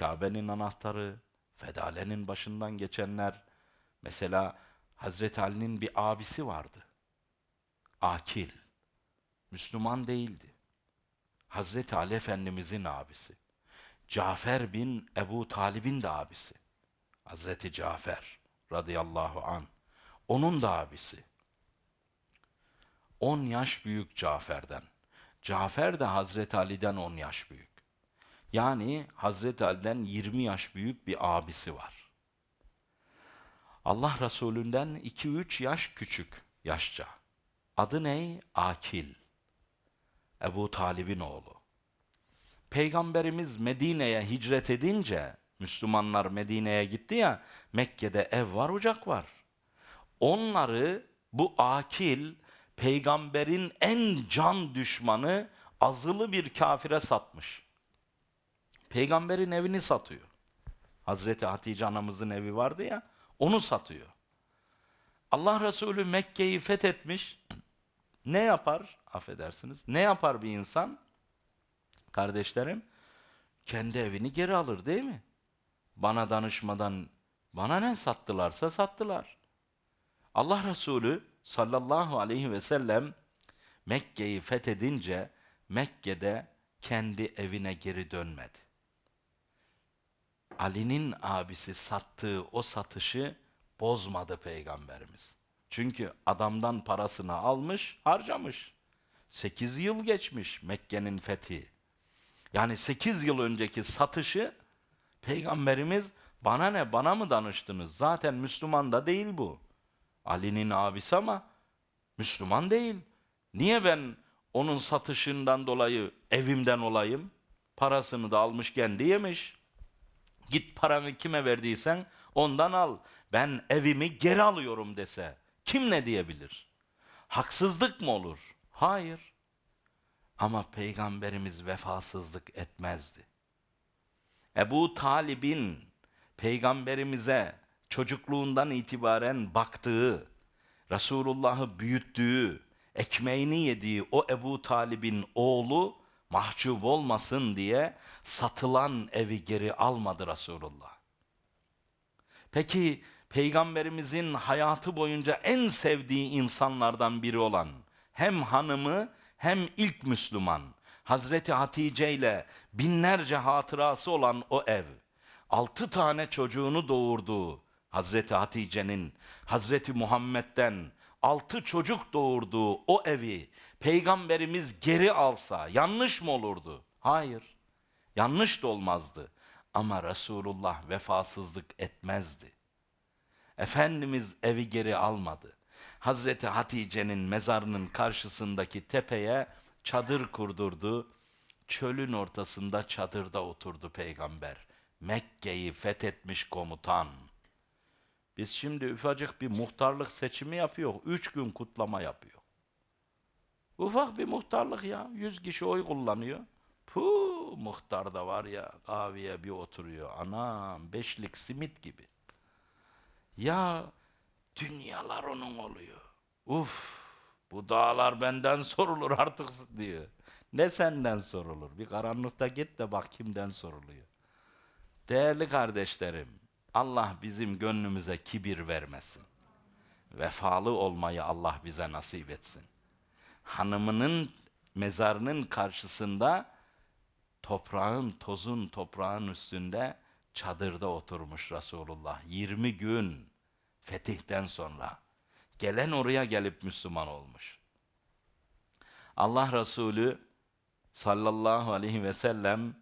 Kabe'nin anahtarı, Fedale'nin başından geçenler. Mesela Hazreti Ali'nin bir abisi vardı. Akil. Müslüman değildi. Hazreti Ali Efendimizin abisi. Cafer bin Ebu Talib'in de abisi. Hazreti Cafer radıyallahu an. Onun da abisi. 10 yaş büyük Cafer'den. Cafer de Hazreti Ali'den 10 yaş büyük. Yani Hazreti Ali'den 20 yaş büyük bir abisi var. Allah Resulünden 2-3 yaş küçük yaşça. Adı ne? Akil. Ebu Talib'in oğlu. Peygamberimiz Medine'ye hicret edince, Müslümanlar Medine'ye gitti ya, Mekke'de ev var, ocak var. Onları bu akil, peygamberin en can düşmanı azılı bir kafire satmış. Peygamberin evini satıyor. Hazreti Hatice anamızın evi vardı ya, onu satıyor. Allah Resulü Mekke'yi fethetmiş. Ne yapar? Affedersiniz. Ne yapar bir insan? Kardeşlerim, kendi evini geri alır değil mi? Bana danışmadan bana ne sattılarsa sattılar. Allah Resulü sallallahu aleyhi ve sellem Mekke'yi fethedince Mekke'de kendi evine geri dönmedi. Ali'nin abisi sattığı o satışı bozmadı peygamberimiz. Çünkü adamdan parasını almış, harcamış. 8 yıl geçmiş Mekke'nin fethi. Yani 8 yıl önceki satışı peygamberimiz bana ne bana mı danıştınız? Zaten Müslüman da değil bu. Ali'nin abisi ama Müslüman değil. Niye ben onun satışından dolayı evimden olayım? Parasını da almış kendi yemiş. Git paranı kime verdiysen ondan al. Ben evimi geri alıyorum dese kim ne diyebilir? Haksızlık mı olur? Hayır. Ama peygamberimiz vefasızlık etmezdi. Ebu Talib'in peygamberimize çocukluğundan itibaren baktığı, Resulullah'ı büyüttüğü, ekmeğini yediği o Ebu Talib'in oğlu mahcup olmasın diye satılan evi geri almadı Resulullah. Peki peygamberimizin hayatı boyunca en sevdiği insanlardan biri olan hem hanımı hem ilk Müslüman Hazreti Hatice ile binlerce hatırası olan o ev altı tane çocuğunu doğurduğu Hazreti Hatice'nin Hazreti Muhammed'den altı çocuk doğurduğu o evi peygamberimiz geri alsa yanlış mı olurdu? Hayır. Yanlış da olmazdı. Ama Resulullah vefasızlık etmezdi. Efendimiz evi geri almadı. Hazreti Hatice'nin mezarının karşısındaki tepeye çadır kurdurdu. Çölün ortasında çadırda oturdu peygamber. Mekke'yi fethetmiş komutan. Biz şimdi ufacık bir muhtarlık seçimi yapıyor. Üç gün kutlama yapıyor. Ufak bir muhtarlık ya. Yüz kişi oy kullanıyor. Puh muhtar da var ya kahveye bir oturuyor. Anam beşlik simit gibi. Ya dünyalar onun oluyor. Uf bu dağlar benden sorulur artık diyor. Ne senden sorulur? Bir karanlıkta git de bak kimden soruluyor. Değerli kardeşlerim, Allah bizim gönlümüze kibir vermesin. Vefalı olmayı Allah bize nasip etsin. Hanımının mezarının karşısında toprağın, tozun toprağın üstünde çadırda oturmuş Resulullah. 20 gün fetihten sonra. Gelen oraya gelip Müslüman olmuş. Allah Resulü sallallahu aleyhi ve sellem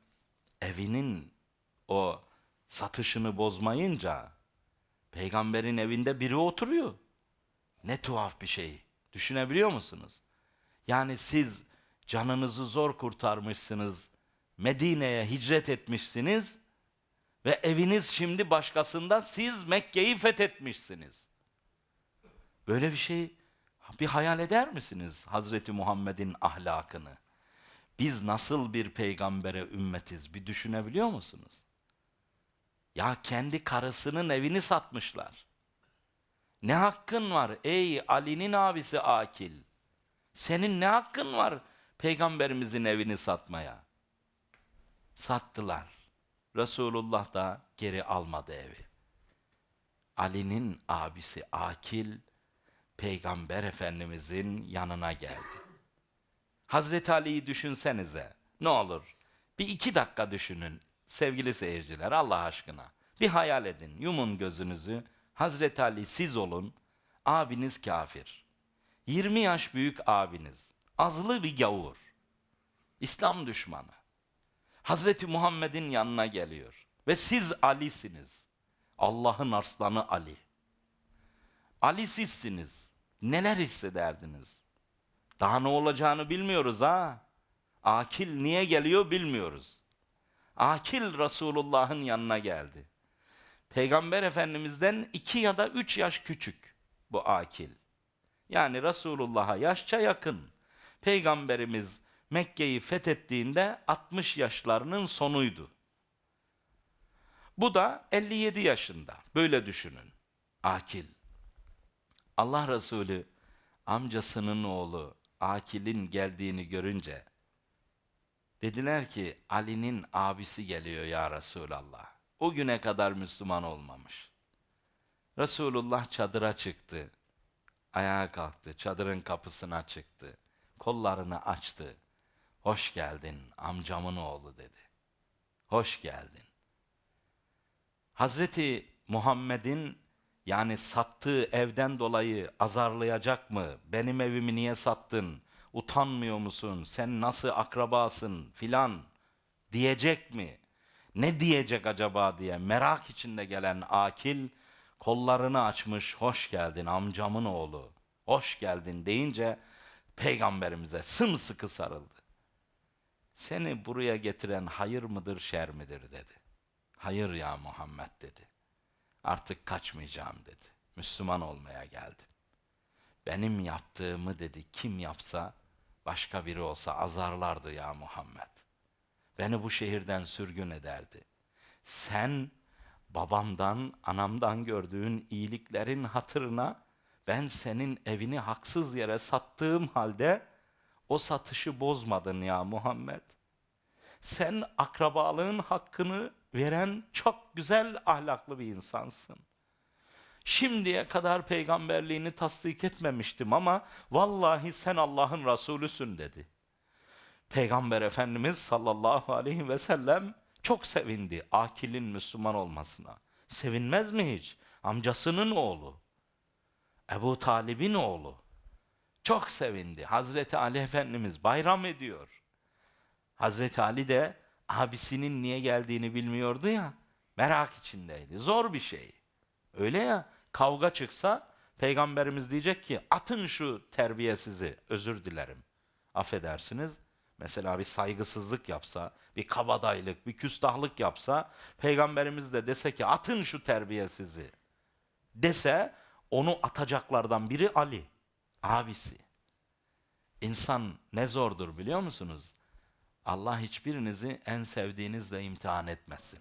evinin o satışını bozmayınca peygamberin evinde biri oturuyor. Ne tuhaf bir şey. Düşünebiliyor musunuz? Yani siz canınızı zor kurtarmışsınız. Medine'ye hicret etmişsiniz ve eviniz şimdi başkasında siz Mekke'yi fethetmişsiniz. Böyle bir şey bir hayal eder misiniz Hazreti Muhammed'in ahlakını? Biz nasıl bir peygambere ümmetiz bir düşünebiliyor musunuz? Ya kendi karısının evini satmışlar. Ne hakkın var ey Ali'nin abisi Akil? Senin ne hakkın var peygamberimizin evini satmaya? Sattılar. Resulullah da geri almadı evi. Ali'nin abisi Akil, Peygamber Efendimizin yanına geldi. Hazreti Ali'yi düşünsenize. Ne olur bir iki dakika düşünün sevgili seyirciler Allah aşkına. Bir hayal edin yumun gözünüzü. Hazreti Ali siz olun. Abiniz kafir. 20 yaş büyük abiniz. Azılı bir gavur. İslam düşmanı. Hazreti Muhammed'in yanına geliyor. Ve siz Ali'siniz. Allah'ın arslanı Ali. Ali sizsiniz. Neler hissederdiniz? Daha ne olacağını bilmiyoruz ha. Akil niye geliyor bilmiyoruz. Akil Resulullah'ın yanına geldi. Peygamber Efendimiz'den iki ya da üç yaş küçük bu akil. Yani Resulullah'a yaşça yakın. Peygamberimiz Mekke'yi fethettiğinde 60 yaşlarının sonuydu. Bu da 57 yaşında. Böyle düşünün. Akil. Allah Resulü amcasının oğlu Akil'in geldiğini görünce dediler ki Ali'nin abisi geliyor ya Resulallah. O güne kadar Müslüman olmamış. Resulullah çadıra çıktı. Ayağa kalktı, çadırın kapısına çıktı. Kollarını açtı. Hoş geldin amcamın oğlu dedi. Hoş geldin. Hazreti Muhammed'in yani sattığı evden dolayı azarlayacak mı? Benim evimi niye sattın? Utanmıyor musun? Sen nasıl akrabasın filan diyecek mi? Ne diyecek acaba diye merak içinde gelen Akil kollarını açmış hoş geldin amcamın oğlu. Hoş geldin deyince peygamberimize sımsıkı sarıldı. Seni buraya getiren hayır mıdır şer midir dedi. Hayır ya Muhammed dedi. Artık kaçmayacağım dedi. Müslüman olmaya geldim. Benim yaptığımı dedi kim yapsa başka biri olsa azarlardı ya Muhammed. Beni bu şehirden sürgün ederdi. Sen babamdan, anamdan gördüğün iyiliklerin hatırına ben senin evini haksız yere sattığım halde o satışı bozmadın ya Muhammed. Sen akrabalığın hakkını veren çok güzel ahlaklı bir insansın. Şimdiye kadar peygamberliğini tasdik etmemiştim ama vallahi sen Allah'ın Resulüsün dedi. Peygamber Efendimiz sallallahu aleyhi ve sellem çok sevindi Akil'in Müslüman olmasına. Sevinmez mi hiç? Amcasının oğlu. Ebu Talib'in oğlu. Çok sevindi. Hazreti Ali Efendimiz bayram ediyor. Hazreti Ali de abisinin niye geldiğini bilmiyordu ya. Merak içindeydi. Zor bir şey. Öyle ya kavga çıksa peygamberimiz diyecek ki atın şu terbiyesizi özür dilerim. Affedersiniz. Mesela bir saygısızlık yapsa, bir kabadayılık, bir küstahlık yapsa peygamberimiz de dese ki atın şu terbiyesizi dese onu atacaklardan biri Ali, abisi. İnsan ne zordur biliyor musunuz? Allah hiçbirinizi en sevdiğinizle imtihan etmesin.